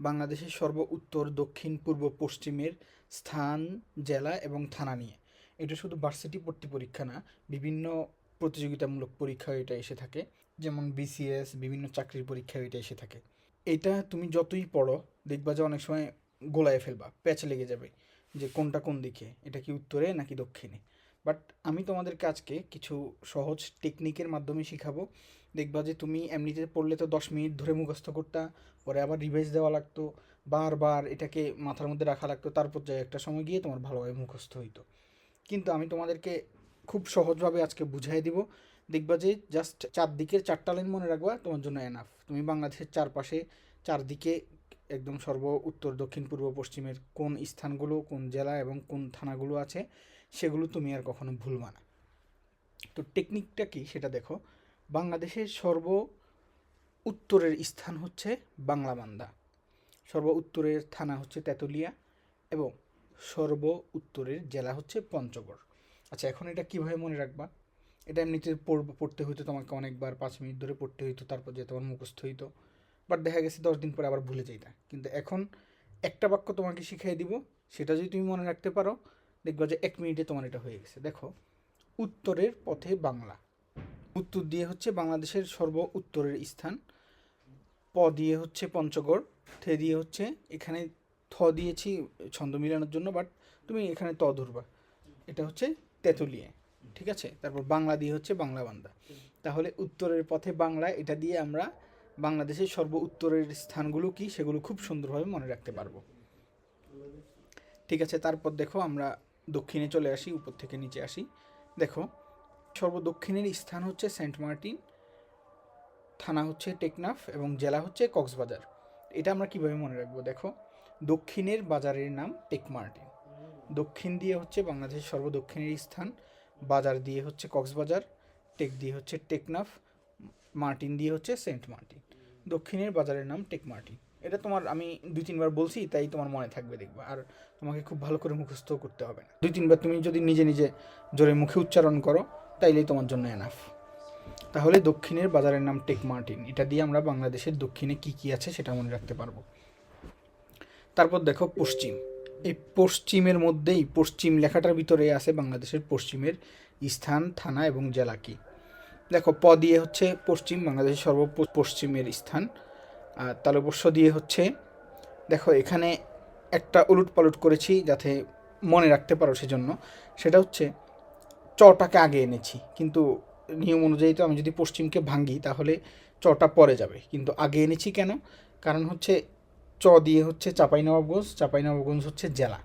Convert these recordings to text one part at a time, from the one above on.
বাংলাদেশের সর্ব উত্তর দক্ষিণ, পূর্ব, পশ্চিমের স্থান, জেলা এবং থানা নিয়ে। এটা শুধু ভার্সিটি ভর্তি পরীক্ষা না, বিভিন্ন প্রতিযোগিতামূলক পরীক্ষা এটা এসে থাকে। যেমন বিসিএস বিভিন্ন চাকরির পরীক্ষা এটা এসে থাকে। এটা তুমি যতই পড়ো, দেখবা যে অনেক সময় গোলায় ফেলবা, প্যাচ লেগে যাবে যে কোনটা কোন দিকে, এটা কি উত্তরে নাকি দক্ষিণে। বাট আমি তোমাদেরকে আজকে কিছু সহজ টেকনিকের মাধ্যমে শিখাবো। দেখবা যে তুমি এমনিতে পড়লে তো দশ মিনিট ধরে মুখস্থ করতা, পরে আবার রিভাইজ দেওয়া লাগতো, বারবার এটাকে মাথার মধ্যে রাখা লাগতো, তারপর যায় একটা সময় গিয়ে তোমার ভালোভাবে মুখস্থ হইতো। কিন্তু আমি তোমাদেরকে খুব সহজভাবে আজকে বুঝাই দিব। দেখবা যে জাস্ট চারদিকের চারটা লাইন মনে রাখবা, তোমার জন্য এনাফ তুমি বাংলাদেশের চারপাশে চারদিকে একদম সর্ব উত্তর, দক্ষিণ, পূর্ব, পশ্চিমের কোন স্থানগুলো, কোন জেলা এবং কোন থানাগুলো আছে, সেগুলো তুমি আর কখনো ভুলবা না। তো টেকনিকটা কি সেটা দেখো। বাংলাদেশের সর্ব উত্তরের স্থান হচ্ছে বাংলাবান্ধা সর্ব উত্তরের থানা হচ্ছে তেঁতুলিয়া এবং সর্ব উত্তরের জেলা হচ্ছে পঞ্চগড়। আচ্ছা এখন এটা কীভাবে মনে রাখবা? এটা এমনিতে পড়ব- পড়তে হইতো তোমাকে অনেকবার, পাঁচ মিনিট ধরে পড়তে হইতো, তারপর যে তোমার মুখস্থ হইতো। বাট দেখা গেছে দশ দিন পরে আবার ভুলে যাইতা। কিন্তু এখন একটা বাক্য তোমাকে শিখিয়ে দিব, সেটা যদি তুমি মনে রাখতে পারো, দেখবা যে এক মিনিটে তোমার এটা হয়ে গেছে। দেখো, উত্তরের পথে বাংলা। উত্তর দিয়ে হচ্ছে বাংলাদেশের সর্ব উত্তরের স্থান। প দিয়ে হচ্ছে পঞ্চগড়, থে দিয়ে হচ্ছে এখানে, থ দিয়েছি ছন্দ মিলানোর জন্য, বাট তুমি এখানে ত ধরবা। এটা হচ্ছে তেঁতুলিয়ে, ঠিক আছে? তারপর বাংলা দিয়ে হচ্ছে বাংলা বান্দা। তাহলে উত্তরের পথে বাংলা, এটা দিয়ে আমরা বাংলাদেশের সর্ব উত্তরের স্থানগুলো কি, সেগুলো খুব সুন্দরভাবে মনে রাখতে পারব। ঠিক আছে, তারপর দেখো আমরা দক্ষিণে চলে আসি, উপর থেকে নিচে আসি। দেখো সর্ব দক্ষিণের স্থান হচ্ছে সেন্ট মার্টিন, থানা হচ্ছে টেকনাফ এবং জেলা হচ্ছে কক্সবাজার। এটা আমরা কীভাবে মনে রাখব? দেখো, দক্ষিণের বাজারের নাম টেক মার্টিন। দক্ষিণ দিয়ে হচ্ছে বাংলাদেশের সর্বদক্ষিণের স্থান, বাজার দিয়ে হচ্ছে কক্সবাজার, টেক দিয়ে হচ্ছে টেকনাফ, মার্টিন দিয়ে হচ্ছে সেন্ট মার্টিন। দক্ষিণের বাজারের নাম টেক মার্টিন। এটা তোমার আমি দুই তিনবার বলছি, তাই তোমার মনে থাকবে দেখবা। আর তোমাকে খুব ভালো করে মুখস্থ করতে হবে না। দুই তিনবার তুমি যদি নিজে নিজে জোরে মুখে উচ্চারণ করো তাইলেই তোমার জন্য এনাফ তাহলে দক্ষিণের বাজারের নাম টেক মার্টিন। এটা দিয়ে আমরা বাংলাদেশের দক্ষিণে কি কি আছে সেটা মনে রাখতে পারব। তারপর দেখো পশ্চিম। এই পশ্চিমের মধ্যেই, পশ্চিম লেখাটার ভিতরে আছে বাংলাদেশের পশ্চিমের স্থান, থানা এবং জেলা কি। দেখো প দিয়ে হচ্ছে পশ্চিম, বাংলাদেশের সর্ব পশ্চিমের স্থান। আর তালবস্য দিয়ে হচ্ছে, দেখো এখানে একটা উলুট পালুট করেছি যাতে মনে রাখতে পারো সেজন্য। সেটা হচ্ছে চটাকে আগে এনেছি। কিন্তু নিয়ম অনুযায়ী তো আমি যদি পশ্চিমকে ভাঙ্গি, তাহলে চটা পরে যাবে। কিন্তু আগে এনেছি কেন? কারণ হচ্ছে চ দিয়ে হচ্ছে চাঁপাইনবাবগঞ্জ চাঁপাইনবাবগঞ্জ হচ্ছে জেলা।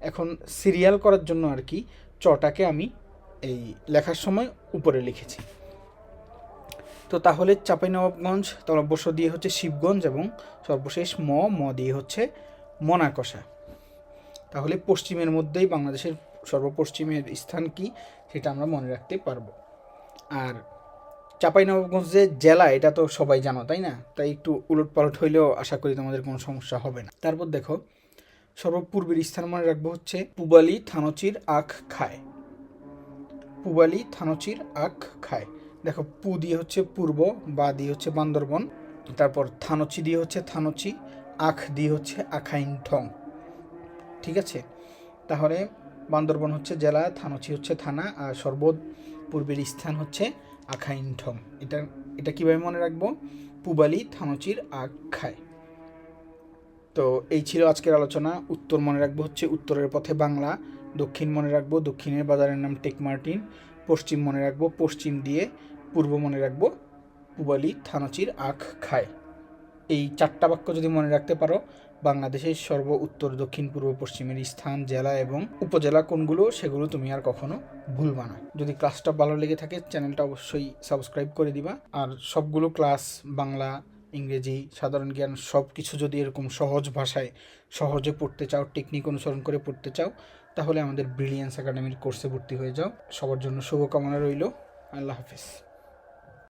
এখন সিরিয়াল করার জন্য আর কি চটাকে আমি এই লেখার সময় উপরে লিখেছি। তো তাহলে চাঁপাইনবাবগঞ্জ তলবস্য দিয়ে হচ্ছে শিবগঞ্জ এবং সর্বশেষ ম ম দিয়ে হচ্ছে মনাকষা তাহলে পশ্চিমের মধ্যেই বাংলাদেশের সর্বপশ্চিমের স্থান কি? সেটা আমরা মনে রাখতে পারব। আর চাঁপাইনবাবগঞ্জ জেলা, এটা তো সবাই জানো, তাই না? তাই একটু উলট পালট হইলেও আশা করি তোমাদের কোনো সমস্যা হবে না। তারপর দেখো, সর্বপূর্বের স্থান মনে রাখব হচ্ছে পুবালি থানচির আখ খায়। পুবালি থানচির আখ খায়। দেখো, পু দিয়ে হচ্ছে পূর্ব, বা দিয়ে হচ্ছে বান্দরবন, তারপর থানচি দিয়ে হচ্ছে থানচি, আখ দিয়ে হচ্ছে আখাইন ঠং। ঠিক আছে? তাহলে বান্দরবন হচ্ছে জেলা, থানচি হচ্ছে থানা, আর সর্ব পূর্বের স্থান হচ্ছে আখাইন ঠং এটা এটা কীভাবে মনে রাখব? পুবালি, থানচির আখ খায় তো এই ছিল আজকের আলোচনা। উত্তর মনে রাখব হচ্ছে উত্তরের পথে বাংলা, দক্ষিণ মনে রাখব দক্ষিণের বাজারের নাম টেক মার্টিন, পশ্চিম মনে রাখব পশ্চিম দিয়ে, পূর্ব মনে রাখব পুবালি, থানচির আখ খায় এই চারটা বাক্য যদি মনে রাখতে পারো, বাংলাদেশের সর্ব উত্তর, দক্ষিণ, পূর্ব, পশ্চিমের স্থান, জেলা এবং উপজেলা কোনগুলো সেগুলো তুমি আর কখনো ভুলবা না। যদি ক্লাসটা ভালো লেগে থাকে চ্যানেলটা অবশ্যই সাবস্ক্রাইব করে দিবা। আর সবগুলো ক্লাস বাংলা, ইংরেজি, সাধারণ জ্ঞান সব কিছু যদি এরকম সহজ ভাষায় সহজে পড়তে চাও টেকনিক অনুসরণ করে পড়তে চাও, তাহলে আমাদের ব্রিলিয়ান্স একাডেমির কোর্সে ভর্তি হয়ে যাও। সবার জন্য শুভকামনা রইল। আল্লাহ হাফিজ।